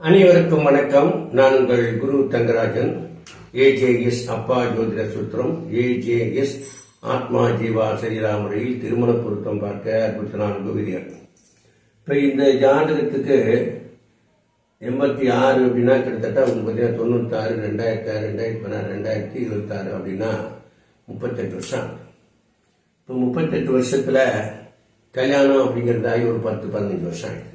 அனைவருக்கும் வணக்கம். நான் உங்கள் குரு தங்கராஜன். ஏஜேஎஸ் அப்பா ஜோதிட சூத்திரம். ஏஜேஎஸ் ஆத்மா ஜீவா சரீரா முறையில் திருமண பொருத்தம் பார்க்க அறுபத்தி நான்கு விதிகள் இப்போ இந்த ஜாதகத்துக்கு எண்பத்தி ஆறு அப்படின்னா கிட்டத்தட்ட உங்களுக்கு பார்த்தீங்கன்னா தொண்ணூத்தாறு ரெண்டாயிரத்தி ஆறு ரெண்டாயிரத்தி பதினாறு ரெண்டாயிரத்தி இருபத்தாறு அப்படின்னா முப்பத்தெட்டு வருஷம் இப்போ முப்பத்தெட்டு வருஷத்தில் கல்யாணம் அப்படிங்கிறதாகி ஒரு பத்து பதினஞ்சு வருஷம் ஆயிடுது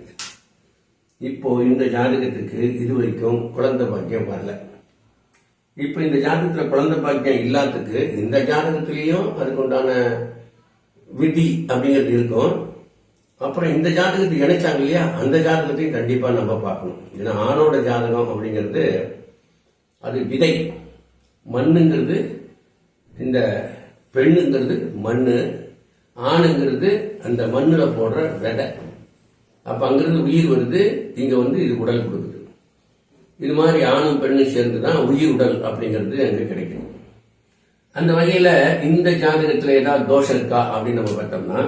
இப்போ இந்த ஜாதகத்துக்கு இது வரைக்கும் குழந்தை பாக்கியம் வரல. இப்போ இந்த ஜாதகத்துல குழந்தை பாக்கியம் இல்லாததுக்கு இந்த ஜாதகத்திலையும் அதுக்கு உண்டான விதி அப்படிங்கிறது இருக்கும். அப்புறம் இந்த ஜாதகத்துக்கு இணைச்சாங்க இல்லையா? அந்த ஜாதகத்தையும் கண்டிப்பா நம்ம பார்க்கணும். ஏன்னா ஆணோட ஜாதகம் அப்படிங்கிறது அது விதை. மண்ணுங்கிறது இந்த பெண்ணுங்கிறது மண்ணு. ஆணுங்கிறது அந்த மண்ணுல போடுற விதை. அப்ப அங்கிருந்து உயிர் வருது இங்க வந்து இது உடல் கொடுக்குது. இது மாதிரி ஆணும் பெண்ணும் சேர்ந்து தான் உயிர் உடல் அப்படிங்கிறது எங்களுக்கு கிடைக்கும் அந்த வகையில இந்த ஜாதகத்துல ஏதாவது தோஷம் இருக்கா அப்படின்னு நம்ம பார்த்தோம்னா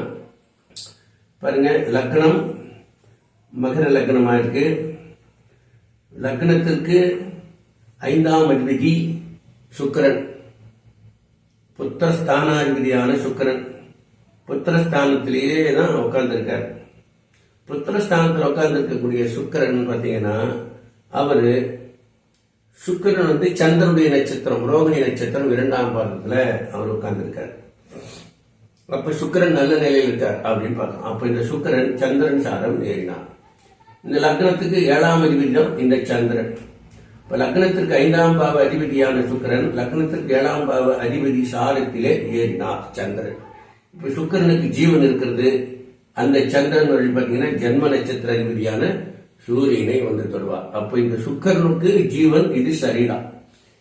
பாருங்க லக்னம் மகர லக்னமா இருக்கு. லக்னத்திற்கு ஐந்தாம் அதிபதி சுக்கரன். புத்திரஸ்தானாதிபதியான சுக்கரன். புத்திரஸ்தானத்திலேயே தான் உட்கார்ந்துருக்கார். புத்திரஸ்தானத்தில் உட்கார்ந்துருக்கக்கூடிய சுக்கிரன் பார்த்தீங்கன்னா அவர் சுக்கிரன் வந்து சந்திரனுடைய நட்சத்திரம் ரோகிணி நட்சத்திரம் இரண்டாம் பாதத்தில் அவர் உட்கார்ந்துருக்கார். அப்ப சுக்கிரன் நல்ல நிலையில் இருக்கார் அப்படின்னு பார்க்கலாம். அப்ப இந்த சுக்கிரன் சந்திரன் சாரம் ஏறினார். இந்த லக்னத்துக்கு ஏழாம் அதிபதியம் இந்த சந்திரன். இப்ப லக்னத்திற்கு ஐந்தாம் பாவ அதிபதியான சுக்கிரன் லக்னத்திற்கு ஏழாம் பாவ அதிபதி சாரத்திலே ஏறினார் சந்திரன். இப்ப சுக்கிரனுக்கு ஜீவன் இருக்கிறது. அந்த சந்திரன் வழி பார்த்தீங்கன்னா ஜென்ம நட்சத்திர அதிபதியான சூரியனை வந்து தொடுவார். அப்போ இந்த சுக்கரனுக்கு ஜீவன் இது சரிதான்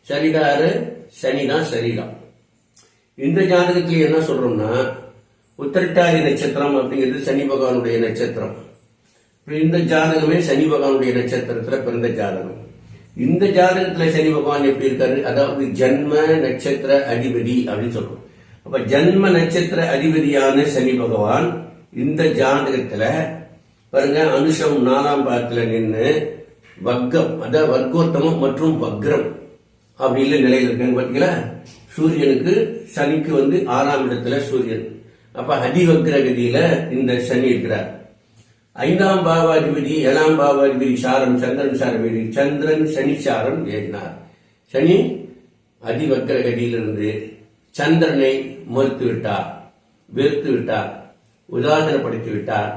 சரிடாரு சனிடா சரிதான் இந்த ஜாதகத்துல என்ன சொல்றோம்னா உத்திரட்டாதி நட்சத்திரம் அப்படிங்கிறது சனி பகவானுடைய நட்சத்திரம். இந்த ஜாதகமே சனி பகவானுடைய நட்சத்திரத்துல பிறந்த ஜாதகம். இந்த ஜாதகத்துல சனி பகவான் எப்படி இருக்காரு? அதாவது ஜன்ம நட்சத்திர அதிபதி அப்படின்னு சொல்றோம். அப்ப ஜென்ம நட்சத்திர அதிபதியான சனி பகவான் இந்த ஜாதகத்துல பாருங்க அனுஷம் நாலாம் பாகத்துல நின்று வர்க்கம் அதாவது வர்க்கோத்தமம் மற்றும் வக்ரம் அப்படின்னு நிலையில் இருக்காங்க பாத்தீங்களா? சூரியனுக்கு சனிக்கு வந்து ஆறாம் இடத்துல சூரியன். அப்ப அதிவக்ரகதியில இந்த சனி இருக்கிறார். ஐந்தாம் பாவாதிபதி ஏழாம் பாவாதிபதி சாரம் சந்திரன் சாரம் சந்திரன் சனி சாரம் ஏறினார். சனி அதிவக்ரகதியிலிருந்து சந்திரனை மறுத்து விட்டார் வெறுத்து விட்டார். உதாசனப்படுத்தி விட்டார்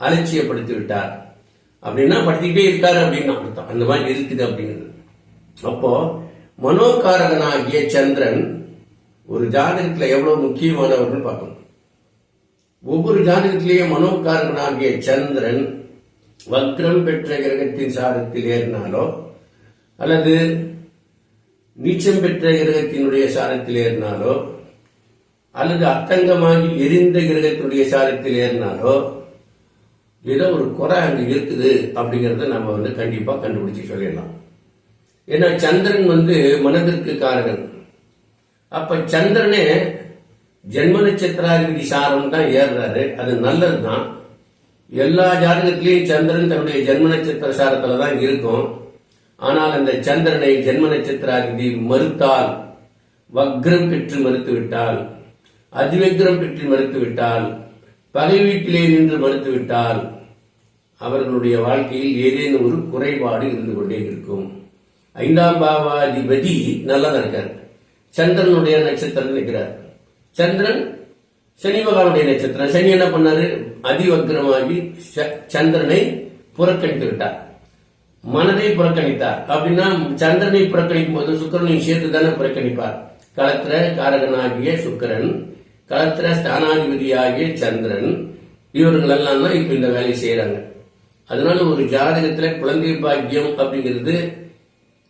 அலட்சியப்படுத்தி விட்டார் அப்படின்னா படுத்திக்கிட்டே இருக்காரு அப்படின்னு அர்த்தம். அந்த மாதிரி இருக்குது அப்படிங்கிறது. அப்போ மனோகாரகனாகிய சந்திரன் ஒரு ஜாதகத்துல எவ்வளவு முக்கியமானவர்னு பார்க்கணும். ஒவ்வொரு ஜாதகத்திலேயும் மனோகாரகனாகிய சந்திரன் வக்ரம் பெற்ற கிரகத்தின் சாரத்தில் ஏறினாலோ அல்லது நீச்சம் பெற்ற கிரகத்தினுடைய சாரத்தில் ஏறினாலோ அல்லது அத்தங்கமாகி எரிந்த கிரகத்தினுடைய சாரத்தில் ஏறினாலோ ஏதோ ஒரு குறை அங்கே இருக்குது அப்படிங்கறத நம்ம வந்து கண்டிப்பா கண்டுபிடிச்சு சொல்லிடலாம். ஏன்னா சந்திரன் வந்து மனதிற்கு காரகன். அப்ப சந்திரனே ஜென்ம நட்சத்திராதிபதி சாரம் தான் ஏறுறாரு. அது நல்லதுதான். எல்லா ஜாதகத்திலையும் சந்திரன் தன்னுடைய ஜென்ம நட்சத்திர சாரத்துல தான் இருக்கும். ஆனால் அந்த சந்திரனை ஜென்ம நட்சத்திராதிபதி மறுத்தால் வக்ரம் பெற்று மறுத்துவிட்டால் அதிவக்ரம் பெற்று மறுத்துவிட்டால் பகை வீட்டிலே நின்று மறுத்துவிட்டால் அவர்களுடைய வாழ்க்கையில் ஏதேனும் ஒரு குறைபாடு இருந்து கொண்டே இருக்கும். ஐந்தாம் பாவாதிபதி நல்லா இருக்கார். சந்திரனுடைய நட்சத்திரம் நிற்கிறார் சந்திரன் சனி பகவானுடைய நட்சத்திரம். சனி என்ன பண்ணாரு? அதிவக்கிரமாகி ச- சந்திரனை புறக்கணித்து விட்டார். மனதை புறக்கணித்தார். அப்படின்னா சந்திரனை புறக்கணிக்கும் போது சுக்கரனை சேர்த்து தானே புறக்கணிப்பார். களத்திர காரகனாகிய சுக்கிரன். களத்திர ஸ்தானாதிபதியாகிய சந்திரன் இவர்கள் எல்லாம் தான் இப்ப இந்த வேலையை செய்யறாங்க அதனால ஒரு ஜாதகத்துல குழந்தை பாக்கியம் அப்படிங்கிறது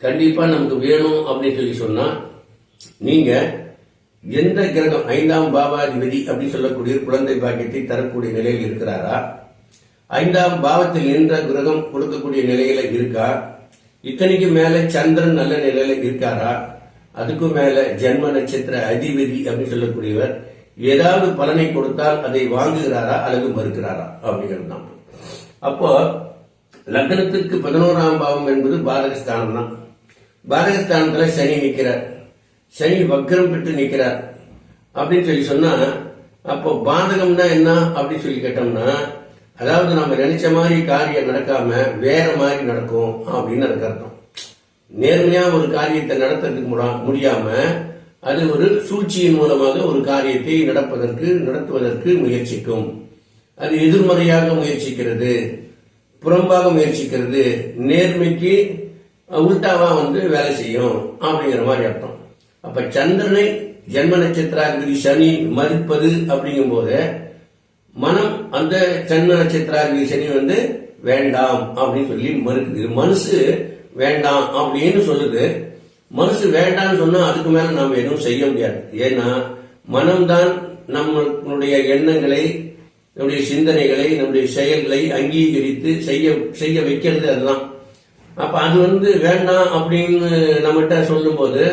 கண்டிப்பா நமக்கு வேணும் அப்படின்னு சொல்லி சொன்னா நீங்க எந்த கிரகம் ஐந்தாம் பாவாதிபதி அப்படின்னு சொல்லக்கூடிய குழந்தை பாக்கியத்தை தரக்கூடிய நிலையில் இருக்கிறாரா? ஐந்தாம் பாவத்தில் நின்ற கிரகம் கொடுக்கக்கூடிய நிலையில இருக்கா? இத்தனைக்கு மேல சந்திரன் நல்ல நிலையில இருக்காரா? அதுக்கும் மேல ஜென்ம நட்சத்திர அதிபதி அப்படின்னு சொல்லக்கூடியவர் ஏதாவது பலனை கொடுத்தால் அதை வாங்குகிறாரா அல்லது மறுக்கிறாரா? அப்படிங்கிறது தான். அப்போ லக்னத்துக்கு பதினோராம் பாவம் என்பது பாதகஸ்தானம் தான். பாதகஸ்தானத்தில் சனி நிற்கிறார் சனி வக்ரம் பெற்று நிற்கிறார் அப்படின்னு சொல்லி சொன்னா அப்போ பாதகம்னா என்ன அப்படின்னு சொல்லி கேட்டோம்னா அதாவது நம்ம நினைச்ச மாதிரி காரியம் நடக்காம வேற மாதிரி நடக்கும் அப்படின்னு எனக்கு அர்த்தம். நேர்மையா ஒரு காரியத்தை நடத்துறதுக்கு முடா- முடியாம அது ஒரு சூழ்ச்சியின் மூலமாக ஒரு காரியத்தை நடப்பதற்கு நடத்துவதற்கு முயற்சிக்கும். அது எதிர்மறையாக முயற்சிக்கிறது புறம்பாக முயற்சிக்கிறது நேர்மைக்கு உல்டாவா வந்து வேலை செய்யும் அப்படிங்கிற மாதிரி அர்த்தம். அப்ப சந்திரனை ஜென்ம நட்சத்திராதிபதி சனி மறுப்பது அப்படிங்கும் போது மனம் அந்த சன்ம நட்சத்திராதிபதி சனி வந்து வேண்டாம் அப்படின்னு சொல்லி மறுக்குது. மனசு வேண்டாம் அப்படின்னு சொல்லுது. மனசு வேண்டாம்னு சொன்னா அதுக்கு மேல நாம எதுவும் செய்ய முடியாது. ஏன்னா மனம்தான் நம்மளுடைய எண்ணங்களை நம்முடைய சிந்தனைகளை நம்முடைய செயல்களை அங்கீகரித்து செய்ய செய்ய வைக்கிறது அதுதான். அப்ப அது வந்து வேண்டாம் அப்படின்னு நம்மகிட்ட சொல்லும்போது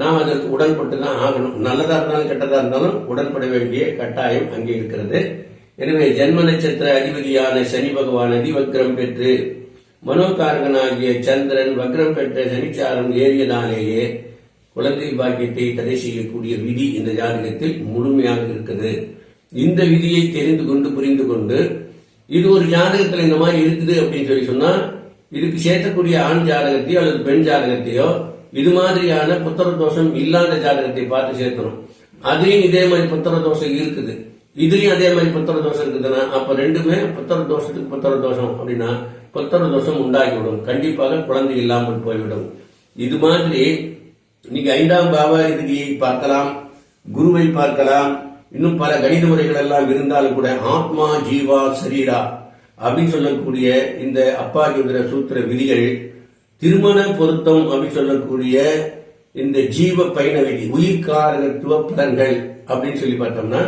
நாம் அதற்கு உடன்பட்டு தான் ஆகணும். நல்லதா இருந்தாலும் கெட்டதா இருந்தாலும் உடன்பட வேண்டிய கட்டாயம் அங்கே இருக்கிறது. எனவே ஜென்ம நட்சத்திர அதிபதியான சனி பகவான் அதிவக்ரம் பெற்று மனோகாரகனாகிய சந்திரன் வக்ரம் பெற்ற சனிச்சாரம் ஏறியதாலேயே குழந்தை பாக்கியத்தை தடை செய்யக்கூடிய விதி இந்த ஜாதகத்தில் முழுமையாக இருக்குது. இந்த விதியை தெரிந்து கொண்டு புரிந்து கொண்டு இது ஒரு ஜாதகத்தில் இந்த மாதிரி இருக்குது அப்படின்னு சொல்லி சொன்னா இதுக்கு சேர்க்கக்கூடிய ஆண் ஜாதகத்தையோ அல்லது பெண் ஜாதகத்தையோ இது மாதிரியான புத்திர தோஷம் இல்லாத ஜாதகத்தை பார்த்து சேர்க்கணும். அதுலயும் இதே மாதிரி புத்திர தோஷம் இருக்குது. இதுலயும் அதே மாதிரி புத்திர தோஷம் இருக்குதுன்னா அப்ப ரெண்டுமே புத்திர தோஷத்துக்கு புத்திர தோஷம் அப்படின்னா புத்திர தோஷம் உண்டாகிவிடும். கண்டிப்பாக குழந்தை இல்லாமல் போய்விடும். இது மாதிரி இன்னைக்கு ஐந்தாம் பாவாதிபதியை பார்க்கலாம் குருவை பார்க்கலாம் இன்னும் பல கணித முறைகள் எல்லாம் இருந்தாலும் கூட ஆத்மா ஜீவா சரீரா அப்படின்னு சொல்லக்கூடிய இந்த அப்பா அப்பாஜோதர சூத்திர விதிகள் திருமண பொருத்தம் அப்படின்னு சொல்லக்கூடிய இந்த ஜீவ பயண விதி உயிர்காரகத்துவ பலன்கள் அப்படின்னு சொல்லி பார்த்தோம்னா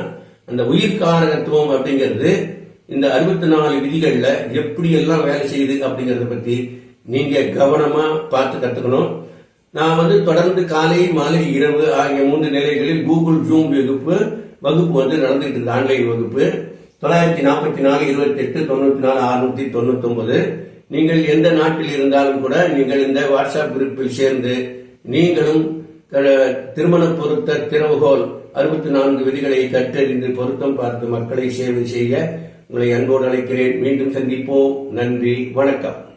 அந்த உயிர்காரகத்துவம் அப்படிங்கிறது இந்த அறுபத்தி நாலு விதிகள்ல எப்படி எல்லாம் வேலை செய்யுது அப்படிங்கறத பத்தி நீங்க கவனமா பார்த்து கத்துக்கணும். நான் வந்து தொடர்ந்து காலை மாலை இரவு ஆகிய மூன்று நிலைகளில் கூகுள் ஜூம் வகுப்பு வகுப்பு வந்து நடந்துட்டு இருக்கு ஆன்லைன் வகுப்பு. தொள்ளாயிரத்தி நாற்பத்தி நாலு இருபத்தி எட்டு தொண்ணூத்தி நாலு அறுநூத்தி தொண்ணூத்தி ஒன்பது நீங்கள் எந்த நாட்டில் இருந்தாலும் கூட நீங்கள் இந்த வாட்ஸ்அப் குரூப்பில் சேர்ந்து நீங்களும் திருமண பொருத்த திறவுகோல் அறுபத்தி நான்கு விதிகளை கற்றறிந்து பொருத்தம் பார்த்து மக்களை சேவை செய்ய உங்களை அன்போடு அழைக்கிறேன். மீண்டும் சந்திப்போம். நன்றி. வணக்கம்.